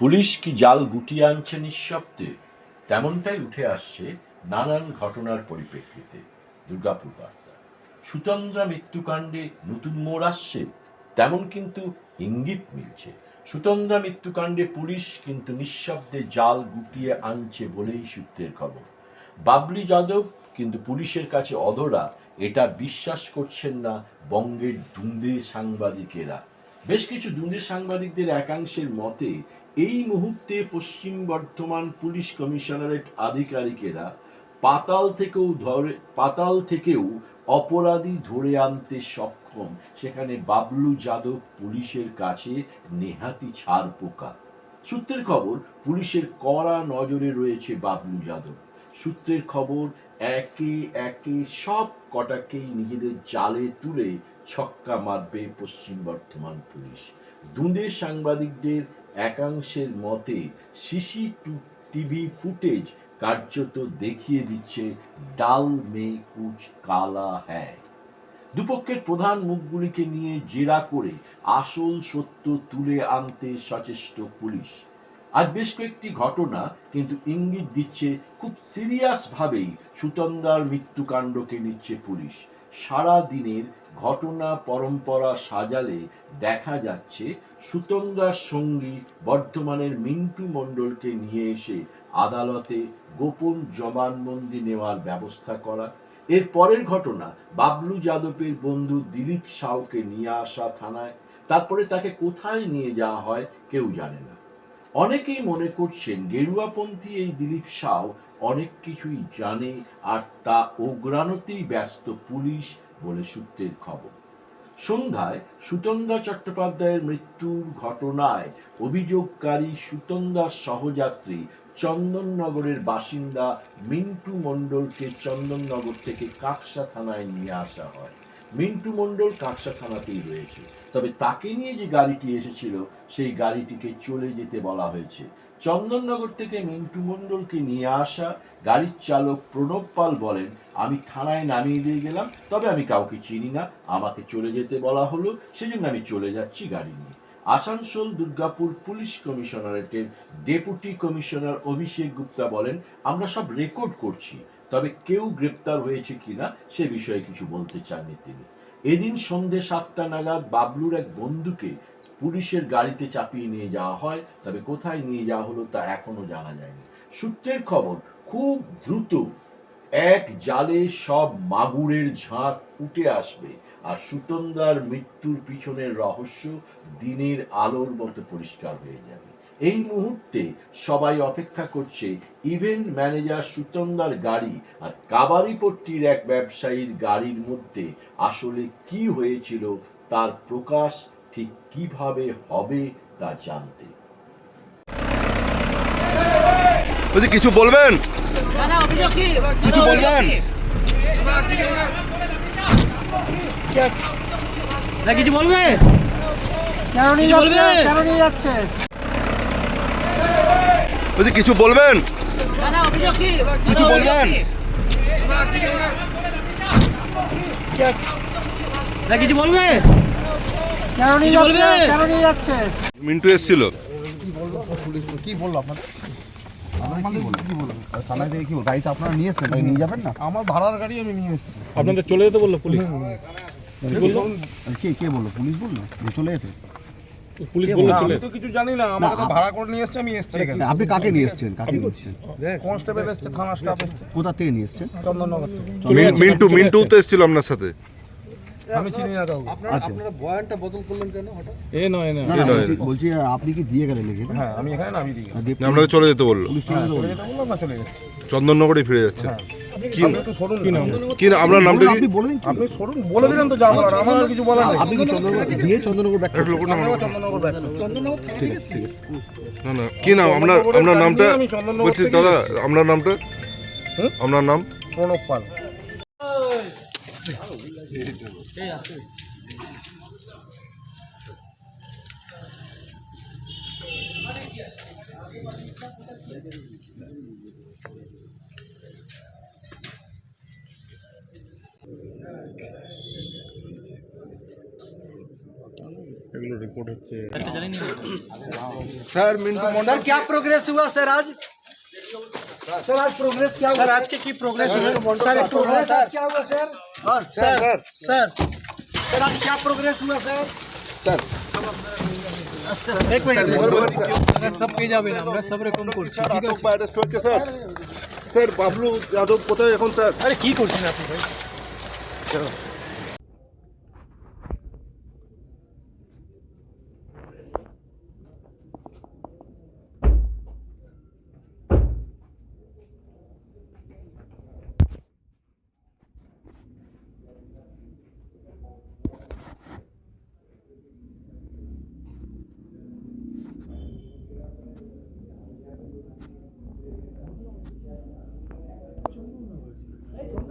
Police কি জাল গুটিয়ে আনছে নিঃশব্দে? তেমনটাই উঠে আসছে নানান ঘটনার পরিপ্রেক্ষিতে। দুর্গাপুর বার্তা। সুতন্দ্রা মৃত্যুকাণ্ডে নতুন মোড় আসছে, তেমন কিন্তু ইঙ্গিত মিলছে। সুতন্দ্রা মৃত্যুকাণ্ডে পুলিশ কিন্তু নিঃশব্দে জাল গুটিয়ে আনছে বলেই সূত্রের খবর। বাবলি যাদব কিন্তু পুলিশের কাছে অধরা, এটা বিশ্বাস করছেন না বঙ্গের দুন্দে সাংবাদিকেরা। বেশ কিছু দুন্দে সাংবাদিকদের একাংশের মতে, এই মুহূর্তে পশ্চিম বর্ধমান পুলিশ কমিশনারেট আধিকারিকেরা পাতাল থেকেও ধরে, পাতাল থেকেও অপরাধী ধরে আনতে সক্ষম। সেখানে বাবলু যাদব পুলিশের কাছে নেহাতি ছাড় পোকা। সূত্রের খবর, পুলিশের কড়া নজরে রয়েছে বাবলু যাদব। সূত্রের খবর, একে একে সব কটাকেই নিজেদের জালে তুলে ছক্কা মারবে পশ্চিম বর্ধমান পুলিশ। দুঁদে সাংবাদিকদের একাংশের মতে সিসি টিভি ফুটেজ কার্যত দেখিয়ে দিচ্ছে ডাল মে কুচ, কালা, হ্যায়। দুপক্ষের প্রধান মুখগুলিকে নিয়ে জেরা করে আসল সত্য তুলে আনতে সচেষ্ট পুলিশ। আজ বেশ কয়েকটি ঘটনা কিন্তু ইঙ্গিত দিচ্ছে খুব সিরিয়াস ভাবেই সুতন্দার মৃত্যুকাণ্ডকে নিচ্ছে পুলিশ। সারা দিনের ঘটনা পরম্পরা সাজালে দেখা যাচ্ছে সুতঙ্গার সঙ্গী বর্ধমানের মিন্টু মণ্ডলকে নিয়ে এসে আদালতে গোপন জবানবন্দি নেওয়ার ব্যবস্থা করা। এর পরের ঘটনা, বাবলু যাদবের বন্ধু দিলীপ সাউকে নিয়ে আসা থানায়। তারপরে তাকে কোথায় নিয়ে যাওয়া হয় কেউ জানে না। অনেকেই মনে করছেন গেরুয়াপন্থী এই দিলীপ সাউ অনেক কিছুই জানে আর তা ওগ্রানোতেই ব্যস্ত পুলিশ বলে সূত্রের খবর। সন্ধ্যায় সুতন্দা চট্টোপাধ্যায়ের মৃত্যুর ঘটনায় অভিযোগকারী সুতন্দার সহযাত্রী চন্দননগরের বাসিন্দা মিন্টু মণ্ডলকে চন্দননগর থেকে কাকসা থানায় নিয়ে আসা হয়। মিন্টু মণ্ডল কাকসা থানাতেই রয়েছে। তবে তাকে নিয়ে যে গাড়িটি এসেছিল, সেই গাড়িটিকে চলে যেতে বলা হয়েছে। চন্দননগর থেকে মিন্টু মণ্ডলকে নিয়ে আসা গাড়ির চালক প্রণব পাল বলেন, আমি থানায় নামিয়ে দিয়ে গেলাম, তবে আমি কাউকে চিনি না। আমাকে চলে যেতে বলা হলো, সেজন্য আমি চলে যাচ্ছি গাড়ি নিয়ে। আসানসোল দুর্গাপুর পুলিশ কমিশনারেটের ডেপুটি কমিশনার অভিষেক গুপ্তা বলেন, আমরা সব রেকর্ড করছি। তবে কেউ গ্রেপ্তার হয়েছে কিনা সে বিষয়ে কিছু বলতে চাননি তিনি। এদিন সন্ধে সাতটা নাগাদ বাবলুর এক বন্ধুকে পুলিশের গাড়িতে চাপিয়ে নিয়ে যাওয়া হয়। তবে কোথায় নিয়ে যাওয়া হলো তা এখনও জানা যায়নি। সূত্রের খবর, খুব দ্রুত এক জালে সব মাগুরের ঝাঁক উঠে আসবে আর সুতন্দার মৃত্যুর পিছনের রহস্য দিনের আলোর মতো পরিষ্কার হয়ে যাবে। এই মুহূর্তে সবাই অপেক্ষা করছে ইভেন্ট ম্যানেজার সুতন্দার গাড়ি আর কাবারিপট্টির এক ব্যবসায়ীর গাড়ির মধ্যে আসলে কি হয়েছিল তার প্রকাশ ঠিক কীভাবে হবে তা জানতে। কিছু বলবেন? কিছু বলবেন? না কিছু বলবে? কেন নিয়ে যাচ্ছে? কেন নিয়ে যাচ্ছে? বলছি কিছু বলবেন কিছু বলবেন কিছু বলবে মিন্টু এসেছিল কি বলল আপনাদের আপনারা কি কি বলল থানায় থেকে কি গাড়িতে আপনারা নিয়ে এসছেন নিয়ে যাবেন না আমার ভাড়ার গাড়ি আমি নিয়ে এসেছি আপনাদের চলে যেতে বলল পুলিশ কে কে বলল পুলিশ বলল চলে যেতে পুলিশ? চলে আমি তো কিছু জানি না। আমাকে তো ভাড়া করে নিয়ে এসছে আমি এসছি এখানে। আপনি কাকে নিয়ে এসছেন? কাকে নিয়ে এসছেন কনস্টেবল এসছে থানা স্টাফ এসছে। কোথা থেকে নিয়ে এসছেন? চন্দননগর থেকে। মিন্টু মিন্টু তো এসেছিল আপনার সাথে। আমি চিনি না কাউকে। আচ্ছা। এ নয় না না না বলছি আপনি কি দিয়ে গেলেন নাকি? হ্যাঁ আমি এখানে নামিয়ে দিই আর দিয়ে না, আপনাকে চলে যেতে বলল। পুলিশ চলে হ্যাঁ, যেতে বলল? না চলে যাচ্ছে। চন্দননগরে ফিরে যাচ্ছে। হ্যাঁ। কি আপনি একটু সরুন। না। কি না আপনার নামটা কি? আপনি বলে দিন আপনি সরুন বলে তো যা বলার আমার আর কিছু বলার নেই। আপনি কি চন্দ্রনগর দিয়ে চন্দ্রনগর ব্যাক একটা লোকের নাম আমরা চন্দননগর ব্যাক করছি। আছে ঠিক আছে। না না কি নাম? আপনার আপনার নামটা? আমি বলছি থেকে দাদা আপনার নামটা? হুম? আপনার নাম? প্রণব পাল। এগুলো রিপোর্ট হচ্ছে স্যার মিন্টু सर क्या प्रोग्रेस हुआ सर आज सर आज प्रोग्रेस क्या हुआ স্যার আজকে কি প্রোগ্রেস হলো স্যার একটু प्रोग्रेस आज क्या हुआ सर স্যার স্যার सर आज क्या प्रोग्रेस हुआ सर এক মিনিট সব পেয়ে যাবেন আমরা সব রকম করছি ঠিক আছে অ্যারেস্ট হচ্ছে স্যার স্যার বাবলু যাদব কোথায় এখন স্যার আরে কি করছেন আপনি ভাই 知ら。